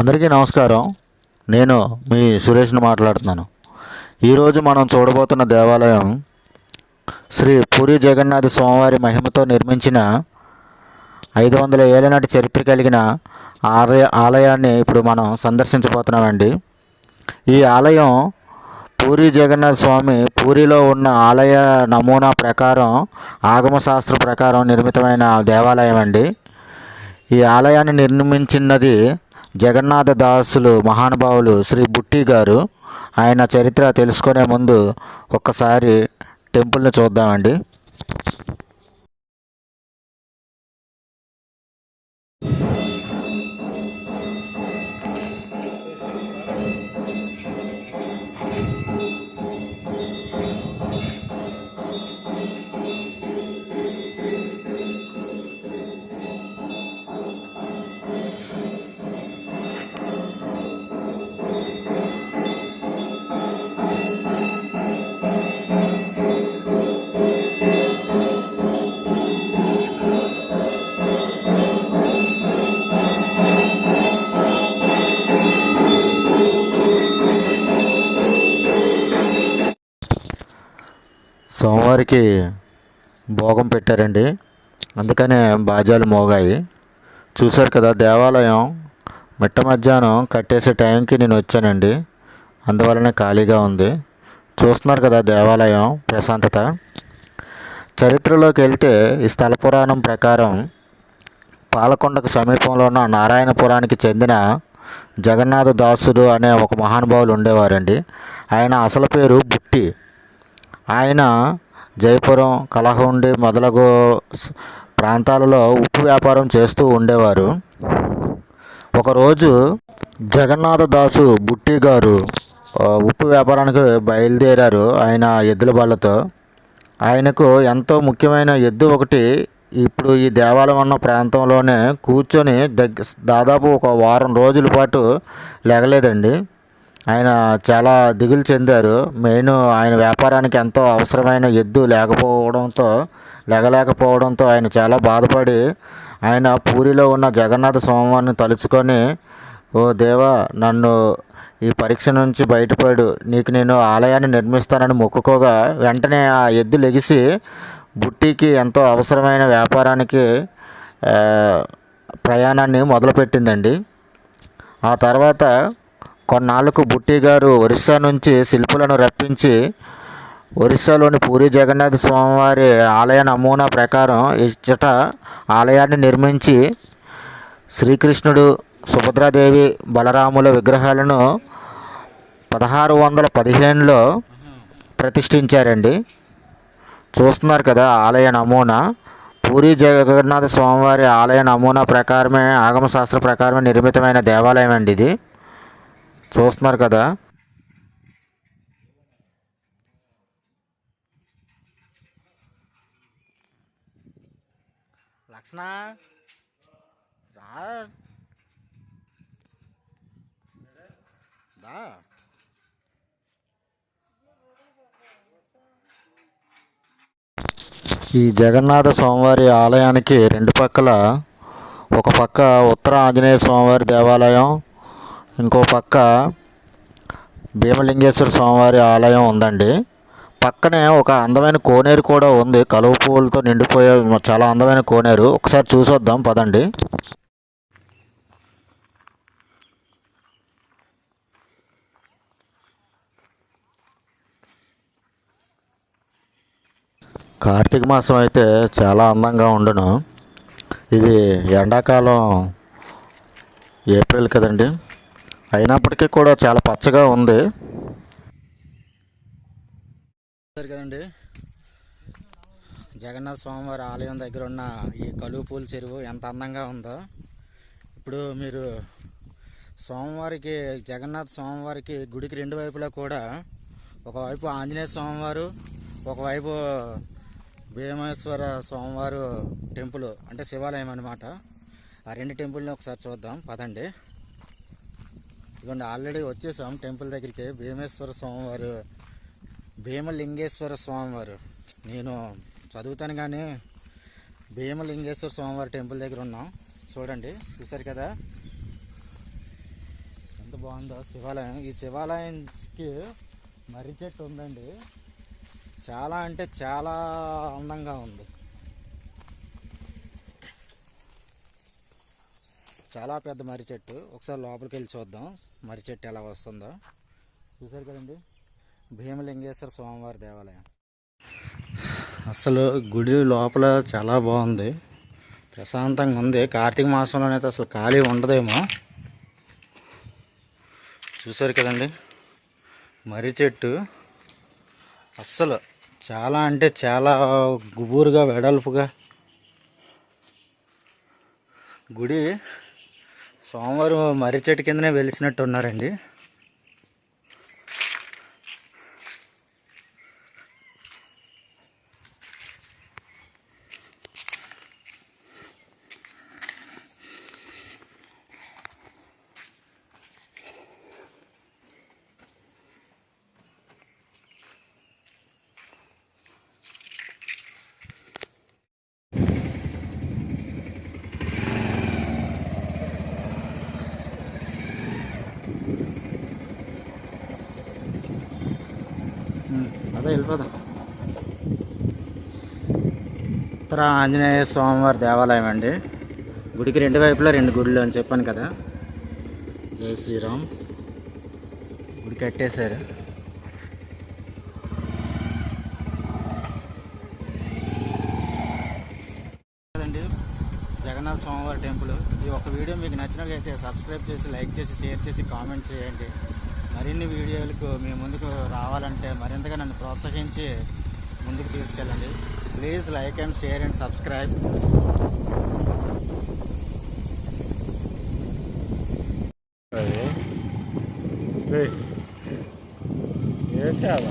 అందరికీ నమస్కారం. నేను మీ సురేష్ని మాట్లాడుతున్నాను. ఈరోజు మనం చూడబోతున్న దేవాలయం శ్రీ పూరి జగన్నాథ స్వామివారి మహిమతో నిర్మించిన ఐదు వందల ఏళ్ళ నాటి చరిత్ర కలిగిన ఆలయ ఆలయాన్ని ఇప్పుడు మనం సందర్శించబోతున్నామండి. ఈ ఆలయం పూరి జగన్నాథ స్వామి పూరిలో ఉన్న ఆలయ నమూనా ప్రకారం ఆగమశాస్త్ర ప్రకారం నిర్మితమైన దేవాలయం అండి ఈ ఆలయాన్ని నిర్మించినది జగన్నాథ దాసులు మహానుభావులు శ్రీ బుట్టి గారు ఆయన చరిత్ర తెలుసుకునే ముందు ఒక్కసారి టెంపుల్ని చూద్దామండి. సోమవారికి భోగం పెట్టారండి. అందుకనే బాజాలు మోగాయి. చూశారు కదా దేవాలయం మిట్ట మధ్యాహ్నం కట్టేసే టైంకి నేను వచ్చానండి. అందువలనే ఖాళీగా ఉంది. చూస్తున్నారు కదా దేవాలయం ప్రశాంతత. చరిత్రలోకి వెళ్తే ఈ స్థల పురాణం ప్రకారం పాలకొండకు సమీపంలో ఉన్న నారాయణపురానికి చెందిన జగన్నాథ దాసుడు అనే ఒక మహానుభావులు ఉండేవారండి. ఆయన అసలు పేరు బుట్టి. ఆయన జయపురం కలహండి మొదలగు ప్రాంతాలలో ఉప్పు వ్యాపారం చేస్తూ ఉండేవారు. ఒకరోజు జగన్నాథదాసు బుట్టి గారు ఉప్పు వ్యాపారానికి బయలుదేరారు ఆయన ఎద్దుల బళ్ళతో. ఆయనకు ఎంతో ముఖ్యమైన ఎద్దు ఒకటి ఇప్పుడు ఈ దేవాలయం ఉన్న ప్రాంతంలోనే కూర్చొని దగ్గ దాదాపు ఒక వారం రోజుల పాటు లేగలేదండి. ఆయన చాలా దిగులు చెందారు. మెయిన్ ఆయన వ్యాపారానికి ఎంతో అవసరమైన ఎద్దు లేకపోవడంతో లేగలేకపోవడంతో ఆయన చాలా బాధపడి ఆయన పూరిలో ఉన్న జగన్నాథ స్వామివారిని తలుచుకొని ఓ దేవా నన్ను ఈ పరీక్ష నుంచి బయటపడు. నీకు నేను ఆలయాన్ని నిర్మిస్తానని మొక్కుకోగా వెంటనే ఆ ఎద్దు లెగిసి బుట్టికి ఎంతో అవసరమైన వ్యాపారానికి ప్రయాణాన్ని మొదలుపెట్టిందండి. ఆ తర్వాత కొన్నాళ్ళకు బుట్టి గారు ఒరిస్సా నుంచి శిల్పులను రప్పించి ఒరిస్సాలోని పూరి జగన్నాథ స్వామివారి ఆలయ నమూనా ప్రకారం ఇచ్చట ఆలయాన్ని నిర్మించి శ్రీకృష్ణుడు సుభద్రాదేవి బలరాముల విగ్రహాలను పదహారు వందల పదిహేనులో ప్రతిష్ఠించారండి. చూస్తున్నారు కదా ఆలయ నమూనా. పూరి జగన్నాథ స్వామివారి ఆలయ నమూనా ప్రకారమే ఆగమశాస్త్ర ప్రకారమే నిర్మితమైన దేవాలయం అండి ఇది. చూస్తున్నారు కదా. లక్షణ రా. దా ఈ జగన్నాథ స్వామివారి ఆలయానికి రెండు పక్కల ఒక పక్క ఉత్తర ఆంజనేయ స్వామివారి దేవాలయం ఇంకో పక్క భీమలింగేశ్వర స్వామివారి ఆలయం ఉందండి. పక్కనే ఒక అందమైన కోనేరు కూడా ఉంది. కలువ పువ్వులతో నిండిపోయే చాలా అందమైన కోనేరు. ఒకసారి చూసొద్దాం పదండి. కార్తీక మాసం అయితే చాలా అందంగా ఉండును. ఇది ఎండాకాలం ఏప్రిల్ కదండి. అయినప్పటికీ కూడా చాలా పచ్చగా ఉంది. కదండి. జగన్నాథ స్వామివారి ఆలయం దగ్గర ఉన్న ఈ కలువుపూల చెరువు ఎంత అందంగా ఉందో. ఇప్పుడు మీరు స్వామివారికి జగన్నాథ స్వామివారికి గుడికి రెండు వైపులా కూడా ఒకవైపు ఆంజనేయ స్వామివారు ఒకవైపు భీమేశ్వర స్వామివారు టెంపుల్ అంటే శివాలయం అనమాట ఆ రెండు టెంపుల్ని ఒకసారి చూద్దాం. పదండి. ఇదిగోండి ఆల్రెడీ వచ్చేసాం టెంపుల్ దగ్గరికి. భీమేశ్వర స్వామివారు భీమలింగేశ్వర స్వామివారు. నేను చదువుతాను కానీ భీమలింగేశ్వర స్వామివారి టెంపుల్ దగ్గర ఉన్నాం. చూడండి చూసారు కదా? ఎంత బాగుందో శివాలయం. ఈ శివాలయంకి మర్రి చెట్టు ఉందండి. చాలా అంటే చాలా అందంగా ఉంది. చాలా పెద్ద మర్రి చెట్టు. ఒకసారి లోపలికి వెళ్ళి చూద్దాం. మర్రి చెట్టు ఎలా వస్తుందో. చూసారు కదండి? భీమలింగేశ్వర స్వామివారి దేవాలయం. అసలు గుడి లోపల చాలా బాగుంది. ప్రశాంతంగా ఉంది. కార్తీక మాసంలోనైతే అసలు ఖాళీ ఉండదేమో. చూసారు కదండి? మర్రి చెట్టు. అస్సలు చాలా అంటే చాలా గుబూరుగా వెడల్పుగా. గుడి సోమవారం మర్రి చెట్టు కిందనే వెలిసినట్టు ఉన్నారండి అదే వెళ్ళిపోదాం. ఉత్తర ఆంజనేయ స్వామివారి దేవాలయం అండి. గుడికి రెండు వైపులా రెండు గుడులు అని చెప్పాను కదా. జై శ్రీరామ్. గుడి కట్టేశారు. కదండి జగన్నాథ స్వామివారి టెంపుల్. ఈ ఒక వీడియో మీకు నచ్చినట్లయితే సబ్స్క్రైబ్ చేసి లైక్ చేసి షేర్ చేసి కామెంట్ చేయండి. మరిన్ని వీడియోలకు మీ ముందుకు రావాలంటే మరింతగా నన్ను ప్రోత్సహించి ముందుకు తీసుకెళ్ళండి. Please like and share and subscribe ఏ సేవ